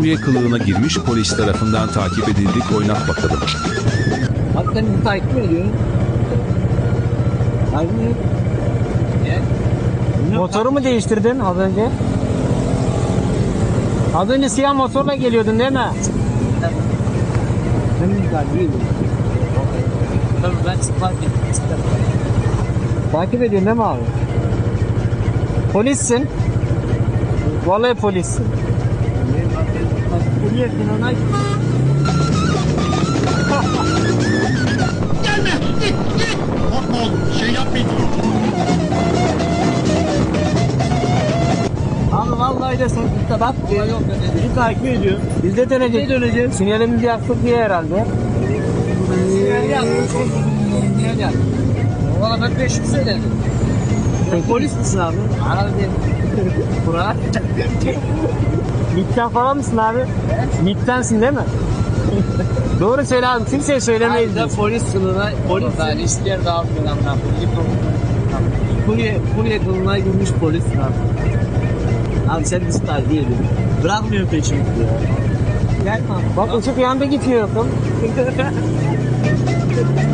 Suriye kılığına girmiş polis tarafından takip edildik oynat bakalım. Hakikaten bizi takip mi ediyor? Harbi mi? Ne? Motoru mu değiştirdin az önce? Az önce siyah motorla geliyordun değil mi? Ben mi takip ediyorum? Tabii ben ettim. Takip ediyorsun değil mi abi? Polissin. Vallahi polissin. Niyetin ona Gelme. Git git. Korkma oğlum. Bir şey yapmayın. Abi vallahi de sokakta bak diyor yok Bizi takip ediyor. Biz de döneceğiz. Ne döneceğiz? Sinyalimizi yaktık diye herhalde. Sinyal yap. Sinyal yap. Valla ben peşimi söyledim. Sen polis misin abi? Değil. Burak. MİT'ten falan mısın abi? MİT'tensin değil mi? Doğru söyle abi. Kimseye söylemeyiz. Aynen biz. polis sınırına polis ben yerde almıyorum ben. Kurye, kurye kılığına girmiş polis abi. Abi sen bizi takip ediyorsun. Bırakmıyor peşimizi ya. Gel abi. Bak ışık yandı gidiyor.